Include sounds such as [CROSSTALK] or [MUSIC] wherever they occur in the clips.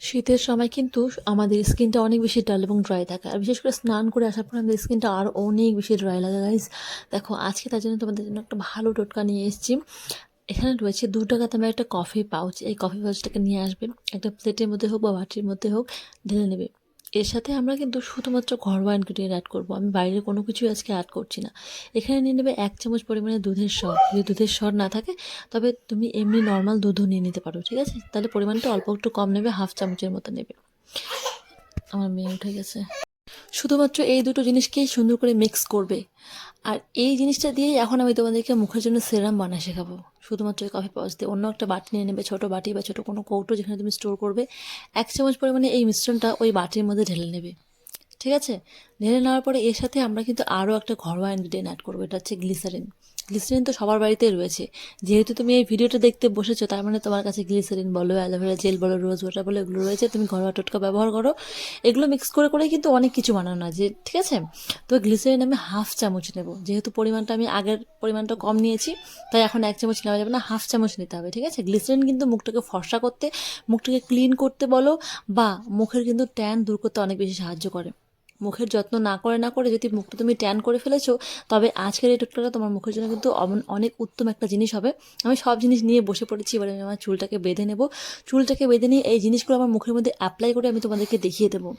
শীতের সময় কিন্তু আমাদের স্কিনটা অনেক বেশি ডাল এবং ড্রাই থাকে। আর বিশেষ করে স্নান করে আসার পর আমাদের স্কিনটা আরও অনেক বেশি ড্রাই লাগে গাইজ দেখো, আজকে তার জন্য তোমাদের জন্য একটা ভালো টোটকা নিয়ে এসেছি। এখানে রয়েছে দু টাকা তোমার একটা কফি পাউচ এই কফি পাউচটাকে নিয়ে আসবে। একটা প্লেটের মধ্যে হোক বা বাটির মধ্যে হোক, ঢেলে নেবে। এর সাথে আমরা কিন্তু শুধুমাত্র ঘরোয়া ইনগ্রিডিয়েন্ট অ্যাড করব। আমি বাইরে কোনো কিছু আজকে অ্যাড করছি না। এখানে নিয়ে নেবে এক চামচ পরিমাণে দুধের স্বর যদি দুধের স্বর না থাকে, তবে তুমি এমনি নর্মাল দুধও নিয়ে নিতে পারো, ঠিক আছে? তাহলে পরিমাণটা অল্প একটু কম নেবে হাফ চামচের মতো নেবে। আমার মেয়ে উঠে গেছে। শুধুমাত্র এই দুটো জিনিসকেই সুন্দর করে মিক্স করবে। আর এই জিনিসটা দিয়েই এখন আমি তোমাদেরকে মুখের জন্য সেরাম বানা শেখাবো। শুধুমাত্র এই কফি পাউচ দিয়ে অন্য একটা বাটি নিয়ে নেবে, ছোটো বাটি বা ছোটো কোনো কৌটো যেখানে তুমি স্টোর করবে। এক চামচ পরিমাণে এই মিশ্রণটা ওই বাটির মধ্যে ঢেলে নেবে। ঠিক আছে? ঢেলে নেওয়ার পরে এর সাথে আমরা কিন্তু আরও একটা ঘরোয়া ইনগ্রিডিয়েন্ট অ্যাড করব, এটা হচ্ছে গ্লিসারিন গ্লিসারিন তো সবার বাড়িতেই রয়েছে। যেহেতু তুমি এই ভিডিওটা দেখতে বসেছো, তার মানে তোমার কাছে গ্লিসারিন বলো অ্যালোভেরা জেল বলো রোজ ওয়াটার বলো, এগুলো রয়েছে। তুমি ঘরোয়া টোটকা ব্যবহার করো। এগুলো মিক্স করে করে কিন্তু অনেক কিছু বানানো যে ঠিক আছে? তো গ্লিসারিন আমি হাফ চামচ নেব। যেহেতু পরিমাণটা আমি আগের পরিমাণটা কম নিয়েছি, তাই এখন এক চামচ নেওয়া যাবে না হাফ চামচ নিতে হবে, ঠিক আছে? গ্লিসারিন কিন্তু মুখটাকে ফর্সা করতে, মুখটাকে ক্লিন করতে বলো, বা মুখের কিন্তু ট্যান দূর করতে অনেক বেশি সাহায্য করে। মুখের যত্ন না করে না করে যদি মুখটা তুমি ট্যান করে ফেলেছো, তবে আজকের এই টোটকাটা তোমার মুখের জন্য কিন্তু অনেক উত্তম একটা জিনিস হবে। আমি সব জিনিস নিয়ে বসে পড়েছি, এবারে আমি আমার চুলটাকে বেঁধে নেব। চুলটাকে বেঁধে নিয়ে এই জিনিসগুলো আমার মুখের মধ্যে অ্যাপ্লাই করে আমি তোমাদেরকে দেখিয়ে দেবো।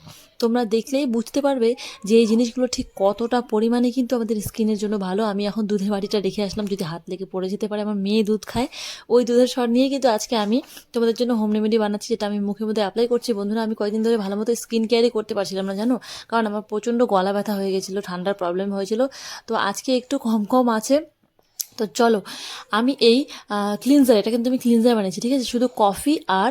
তোমরা দেখলেই বুঝতে পারবে যে এই জিনিসগুলো ঠিক কতটা পরিমাণে কিন্তু আমাদের স্কিনের জন্য ভালো। আমি এখন দুধের বাটিটা রেখে আসলাম, যদি হাত লেগে পড়ে যেতে পারে আমার মেয়ে দুধ খায়। ওই দুধের স্বর নিয়ে কিন্তু আজকে আমি তোমাদের জন্য হোম রেমেডি বানাচ্ছি, যেটা আমি মুখের মধ্যে অ্যাপ্লাই করছি। বন্ধুরা, আমি কয়েকদিন ধরে ভালো মতো স্কিন কেয়ারই করতে পারছিলাম না, জানো? কারণ আমার প্রচণ্ড গলা ব্যথা হয়ে গেছিল, ঠান্ডার প্রবলেম হয়েছিল। তো আজকে একটু কম কম আছে। তো চলো, আমি এই ক্লিনজার এটা কিন্তু আমি ক্লিনজার বানিয়েছি, ঠিক আছে? শুধু কফি আর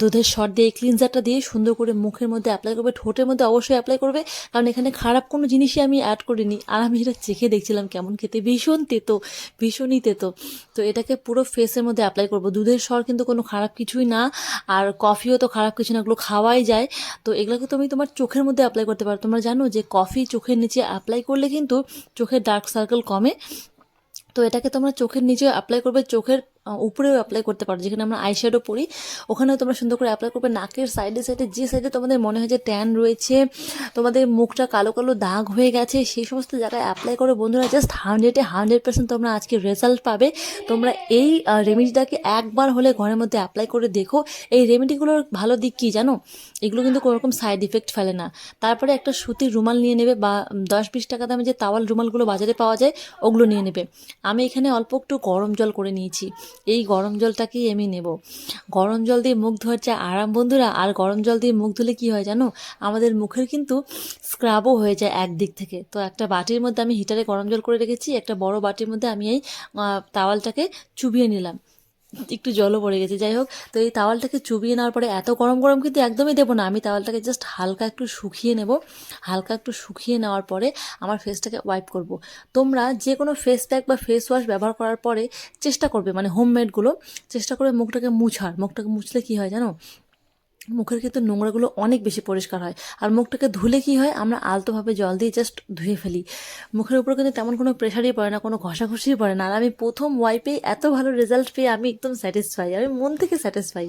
দুধের শট দিয়ে এই ক্লিনজারটা দিয়ে সুন্দর করে মুখের মধ্যে অ্যাপ্লাই করবে, ঠোঁটের মধ্যে অবশ্যই অ্যাপ্লাই করবে, কারণ এখানে খারাপ কোনো জিনিসই আমি অ্যাড করিনি। আর আমি এটা চেখে দেখছিলাম কেমন খেতে, ভীষণ তেতো, ভীষণই তেতো। তো এটাকে পুরো ফেসের মধ্যে অ্যাপ্লাই করব। দুধের স্বর কিন্তু কোনো খারাপ কিছুই না, আর কফিও তো খারাপ কিছু না, এগুলো খাওয়াই যায়। তো এগুলোকে তুমি তোমার চোখের মধ্যে অ্যাপ্লাই করতে পারো। তোমরা জানো যে কফি চোখের নিচে অ্যাপ্লাই করলে কিন্তু চোখের ডার্ক সার্কেল কমে। তো এটাকে তোমরা চোখের নিচে অ্যাপ্লাই করবে চোখের উপরেও অ্যাপ্লাই করতে পারো। যেখানে আমরা আইশ্যাডো পরি, ওখানেও তোমরা সুন্দর করে অ্যাপ্লাই করবে। নাকের সাইডে সাইডে যে সাইডে তোমাদের মনে হয় যে ট্যান রয়েছে, তোমাদের মুখটা কালো কালো দাগ হয়ে গেছে, সেই সমস্ত জায়গায় অ্যাপ্লাই করো। বন্ধুরা জাস্ট হান্ড্রেডে হান্ড্রেড পার্সেন্ট তোমরা আজকে রেজাল্ট পাবে। তোমরা এই রেমেডিটাকে একবার হলে ঘরের মধ্যে অ্যাপ্লাই করে দেখো। এই রেমেডিগুলোর ভালো দিক কী জানো? এগুলো কিন্তু কোনো রকম সাইড ইফেক্ট ফেলে না। তারপরে একটা সুতির রুমাল নিয়ে নেবে বা দশ বিশ টাকা দামে যে তাওয়াল রুমালগুলো বাজারে পাওয়া যায়, ওগুলো নিয়ে নেবে। আমি এখানে অল্প একটু গরম জল করে নিয়েছি। এই গরম জলটাকেই আমি নেব। গরম জল দিয়ে মুখ ধোয়ার যা আরাম, বন্ধুরা, আর গরম জল দিয়ে মুখ ধুলে কী হয় জানো? আমাদের মুখের কিন্তু স্ক্রাবও হয়ে যায় একদিক থেকে। তো একটা বাটির মধ্যে আমি হিটারে গরম জল করে রেখেছি, একটা বড় বাটির মধ্যে আমি এই তাওয়ালটাকে চুবিয়ে নিলাম। একটু জলও পড়ে গেছে, যাই হোক। তো এই তাওয়ালটাকে চুবিয়ে নেওয়ার পরে এত গরম গরম কিন্তু একদমই দেবো না। আমি তাওয়ালটাকে জাস্ট হালকা একটু শুকিয়ে নেব। হালকা একটু শুকিয়ে নেওয়ার পরে আমার ফেসটাকে ওয়াইপ করব। তোমরা যে কোনো ফেস প্যাক বা ফেস ওয়াশ ব্যবহার করার পরে চেষ্টা করবে মানে হোমমেডগুলো চেষ্টা করবে মুখটাকে মুছার। মুখটাকে মুছলে কি হয় জানো? মুখের কিন্তু নোংরাগুলো অনেক বেশি পরিষ্কার হয়। আর মুখটাকে ধুলে কি হয়? আমরা আলতোভাবে জল দিয়ে জাস্ট ধুয়ে ফেলি। মুখের উপর কিন্তু তেমন কোনো প্রেশারই পড়ে না, কোনো ঘষাঘষিই পড়ে না। আর আমি প্রথম ওয়াইপে এত ভালো রেজাল্ট পেয়ে আমি একদম স্যাটিসফাই আমি মন থেকে স্যাটিসফাই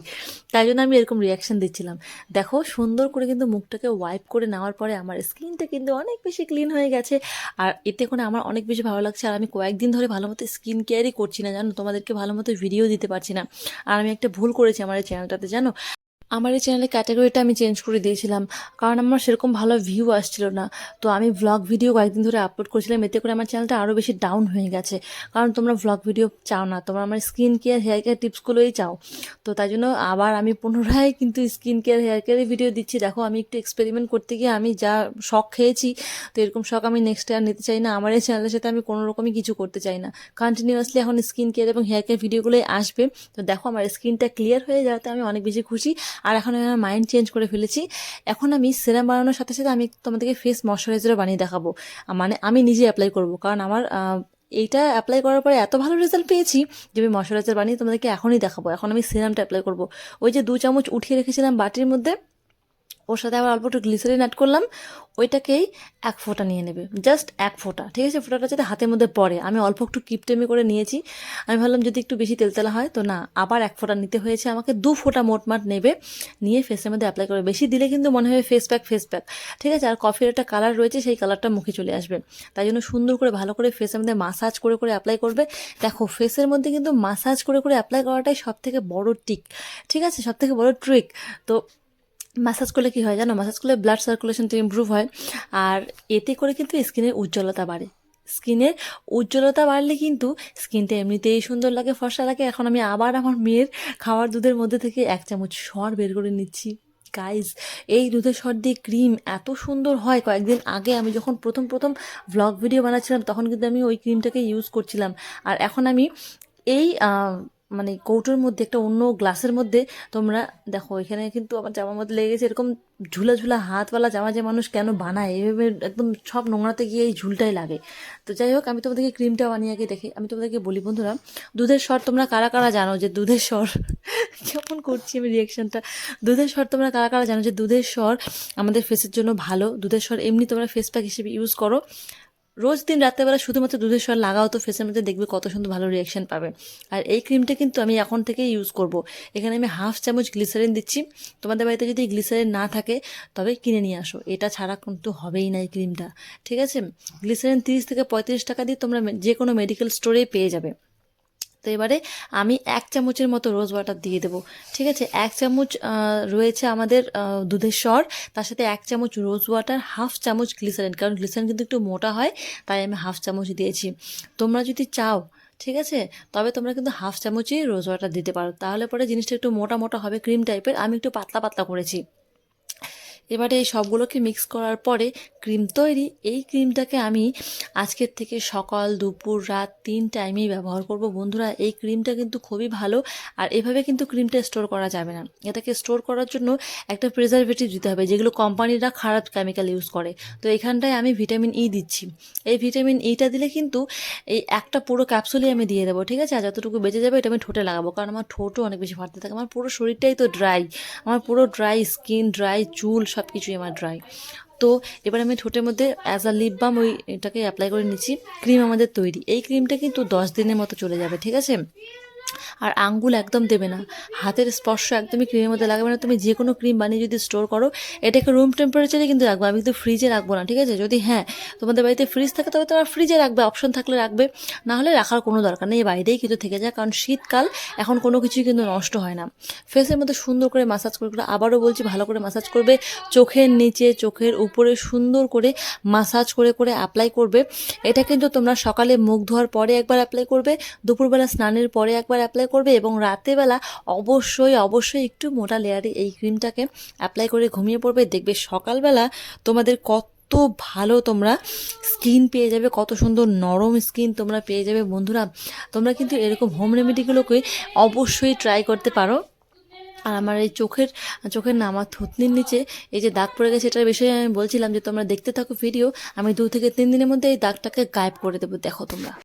তাই জন্য আমি এরকম রিয়াকশন দিচ্ছিলাম। দেখো, সুন্দর করে কিন্তু মুখটাকে ওয়াইপ করে নেওয়ার পরে আমার স্কিনটা কিন্তু অনেক বেশি ক্লিন হয়ে গেছে। আর এতে করে আমার অনেক বেশি ভালো লাগছে। আর আমি কয়েকদিন ধরে ভালো মতো স্কিন কেয়ারই করছি না, জানো? তোমাদেরকে ভালো মতো ভিডিও দিতে পারছি না। আর আমি একটা ভুল করেছি আমার এই চ্যানেলটাতে জানো? আমার এই চ্যানেলের ক্যাটাগরিটা আমি চেঞ্জ করে দিয়েছিলাম, কারণ আমার সেরকম ভালো ভিউ আসছিল না। তো আমি ভ্লগ ভিডিও কয়েকদিন ধরে আপলোড করছিলাম, এতে করে আমার চ্যানেলটা আরও বেশি ডাউন হয়ে গেছে। কারণ তোমরা ভ্লগ ভিডিও চাও না, তোমরা আমার স্কিন কেয়ার হেয়ার কেয়ার টিপসগুলোই চাও। তো তাই জন্য আবার আমি পুনরায় কিন্তু স্কিন কেয়ার হেয়ার কেয়ারের ভিডিও দিচ্ছি। দেখো, আমি একটু এক্সপেরিমেন্ট করতে গিয়ে আমি যা শখ খেয়েছি, তো এরকম শখ আমি নেক্সট আর নিতে চাই না। আমার এই চ্যানেলের সাথে আমি কোনো রকমই কিছু করতে চাই না। কন্টিনিউয়াসলি এখন স্কিন কেয়ার এবং হেয়ার কেয়ার ভিডিওগুলোই আসবে। তো দেখো, আমার স্কিনটা ক্লিয়ার হয়ে যাওয়াতে আমি অনেক বেশি খুশি। আর এখন আমি আমার মাইন্ড চেঞ্জ করে ফেলেছি। এখন আমি সিরাম বানানোর সাথে সাথে আমি তোমাদেরকে ফেস ময়শ্চারাইজারও বানিয়ে দেখাবো। মানে আমি নিজে অ্যাপ্লাই করব। কারণ আমার এইটা অ্যাপ্লাই করার পরে এত ভালো রেজাল্ট পেয়েছি যে আমি ময়শ্চারাইজার বানিয়ে তোমাদেরকে এখনই দেখাবো। এখন আমি সিরামটা অ্যাপ্লাই করব। ওই যে দু চামচ উঠিয়ে রেখেছিলাম বাটির মধ্যে। ওর সাথে আবার অল্প একটু গ্লিসারিন অ্যাড করলাম, ওইটাকেই এক ফোঁটা নিয়ে নেবে। জাস্ট এক ফোঁটা, ঠিক আছে? ফোঁটাটা যাতে হাতের মধ্যে পড়ে। আমি অল্প একটু কিপটেমি করে নিয়েছি। আমি ভাবলাম যদি একটু বেশি তেলতেলা হয়, তো না, আবার এক ফোঁটা নিতে হয়েছে। আমাকে দু ফোঁটা মোটমাট নেবে, নিয়ে ফেসের মধ্যে অ্যাপ্লাই করে বেশি দিলে কিন্তু মনে হবে ফেস প্যাক ফেস প্যাক ঠিক আছে? আর কফির একটা কালার রয়েছে, সেই কালারটা মুখে চলে আসবে। তাই জন্য সুন্দর করে, ভালো করে ফেসের মধ্যে মাসাজ করে করে অ্যাপ্লাই করবে। দেখো ফেসের মধ্যে কিন্তু মাসাজ করে করে অ্যাপ্লাই করাটাই সব থেকে বড় টিক ঠিক আছে? সব থেকে বড় ট্রিক তো ম্যাসাজ করলে কী হয় জানো? মাসাজ করলে ব্লাড সার্কুলেশনটা ইমপ্রুভ হয়। আর এতে করে কিন্তু স্কিনের উজ্জ্বলতা বাড়ে। স্কিনের উজ্জ্বলতা বাড়লে কিন্তু স্কিনটা এমনিতেই সুন্দর লাগে, ফর্সা লাগে। এখন আমি আবার আমার মেয়ের খাওয়ার দুধের মধ্যে থেকে এক চামচ সর বের করে নিচ্ছি। গাইজ এই দুধের সর দিয়ে ক্রিম এত সুন্দর হয়। কয়েকদিন আগে আমি যখন প্রথম প্রথম ভ্লগ ভিডিও বানাচ্ছিলাম, তখন কিন্তু আমি ওই ক্রিমটাকে ইউজ করছিলাম। আর এখন আমি এই মানে কৌটোর মধ্যে একটা অন্য গ্লাসের মধ্যে তোমরা দেখো, এখানে কিন্তু আমার জামার মধ্যে লেগে গেছে এরকম ঝুলা ঝুলা হাতওয়ালা জামা যে মানুষ কেন বানায়? এইভাবে একদম সব নোংরাতে গিয়ে এই ঝুলটাই লাগে। তো যাই হোক, আমি তোমাদেরকে ক্রিমটা বানিয়ে আগে দেখি, আমি তোমাদেরকে বলি বন্ধুরা, দুধের স্বর তোমরা কারা কারা জানো যে দুধের স্বর? [LAUGHS] কেমন করছি আমি রিয়াকশনটা দুধের স্বর তোমরা কারা কারা জানো যে দুধের স্বর আমাদের ফেসের জন্য ভালো? দুধের স্বর এমনি তোমরা ফেস প্যাক হিসেবে ইউজ করো। রোজ দিন রাত্রেবেলা শুধুমাত্র দুধের সর লাগাও তো ফেসের মধ্যে দেখবে কত সুন্দর ভালো রিয়াকশন পাবে। আর এই ক্রিমটা কিন্তু আমি এখন থেকে ইউজ করব। এখানে আমি হাফ চামচ গ্লিসারিন দিচ্ছি। তোমাদের বাড়িতে যদি গ্লিসারিন না থাকে, তবে কিনে নিয়ে আসো। এটা ছাড়া কিন্তু হবেই না এই ক্রিমটা ঠিক আছে? গ্লিসারিন তিরিশ থেকে পঁয়ত্রিশ টাকা দিয়ে তোমরা যে কোনো মেডিকেল স্টোরেই পেয়ে যাবে। তো এবারে আমি এক চামচের মতো রোজ ওয়াটার দিয়ে দেবো, ঠিক আছে? এক চামচ রয়েছে আমাদের দুধের স্বর, তার সাথে এক চামচ রোজ ওয়াটার হাফ চামচ গ্লিসারিন কারণ গ্লিসারিন কিন্তু একটু মোটা হয়, তাই আমি হাফ চামচ দিয়েছি। তোমরা যদি চাও, ঠিক আছে? তবে তোমরা কিন্তু হাফ চামচই রোজ ওয়াটার দিতে পারো। তাহলে পরে জিনিসটা একটু মোটা মোটা হবে ক্রিম টাইপের আমি একটু পাতলা পাতলা করেছি। এবারে এই সবগুলোকে মিক্স করার পরে ক্রিম তৈরি। এই ক্রিমটাকে আমি আজকের থেকে সকাল, দুপুর, রাত তিন টাইমেই ব্যবহার করব। বন্ধুরা, এই ক্রিমটা কিন্তু খুবই ভালো আর এভাবে কিন্তু ক্রিমটা স্টোর করা যাবে না। এটাকে স্টোর করার জন্য একটা প্রিজারভেটিভ দিতে হবে, যেগুলো কোম্পানিরা খারাপ কেমিক্যাল ইউজ করে। তো এখানটায় আমি ভিটামিন ই দিচ্ছি। এই ভিটামিন ইটা দিলে কিন্তু এই একটা পুরো ক্যাপসুলই আমি দিয়ে দেবো, ঠিক আছে? আর যতটুকু বেঁচে যাবে এটা আমি ঠোঁটে লাগাবো, কারণ আমার ঠোঁটও অনেক বেশি ফাটতে থাকে। আমার পুরো শরীরটাই তো ড্রাই আমার পুরো ড্রাই স্কিন ড্রাই চুল, সব কিছুই আমার ড্রাই তো এবার আমি ঠোঁটের মধ্যে অ্যাজ আ লিপ বাম ওই এটাকে অ্যাপ্লাই করে নিচ্ছি। ক্রিম আমাদের তৈরি। এই ক্রিমটা কিন্তু দশ দিনের মতো চলে যাবে, ঠিক আছে? আর আঙ্গুল একদম দেবে না। হাতের স্পর্শ একদমই ক্রিমের মধ্যে লাগাবে না। তুমি যে কোনো ক্রিম বানিয়ে যদি স্টোর করো, এটাকে রুম টেম্পারেচারে কিন্তু রাখব। আমি কিন্তু ফ্রিজে রাখব না, ঠিক আছে? যদি হ্যাঁ তোমাদের বাড়িতে ফ্রিজ থাকে, তবে তোমার ফ্রিজে রাখবে অপশন থাকলে রাখবে। না হলে রাখার কোনো দরকার নেই বাইরেই কিন্তু থেকে যায়, কারণ শীতকাল, এখন কোনো কিছুই কিন্তু নষ্ট হয় না। ফেসের মধ্যে সুন্দর করে মাসাজ করে আবারও বলছি, ভালো করে মাসাজ করবে। চোখের নিচে, চোখের উপরে সুন্দর করে মাসাজ করে করে অ্যাপ্লাই করবে। এটা কিন্তু তোমরা সকালে মুখ ধোয়ার পরে একবার অ্যাপ্লাই করবে, দুপুরবেলা স্নানের পরে একবার অ্যাপ্লাই করবে এবং রাতেরবেলা অবশ্যই অবশ্যই একটু মোটা লেয়ারে এই ক্রিমটাকে অ্যাপ্লাই করে ঘুমিয়ে পড়বে। দেখবে সকালবেলা তোমাদের কত ভালো তোমরা স্কিন পেয়ে যাবে, কত সুন্দর নরম স্কিন তোমরা পেয়ে যাবে। বন্ধুরা, তোমরা কিন্তু এরকম হোম রেমেডিগুলোকে অবশ্যই ট্রাই করতে পারো। আর আমার এই চোখের চোখের না, আমার থুতনির নিচে এই যে দাগ পড়ে গেছে, এটার বিষয়ে আমি বলছিলাম যে তোমরা দেখতে থাকো ভিডিও আমি দু থেকে তিন দিনের মধ্যে এই দাগটাকে গায়েব করে দেবো। দেখো তোমরা।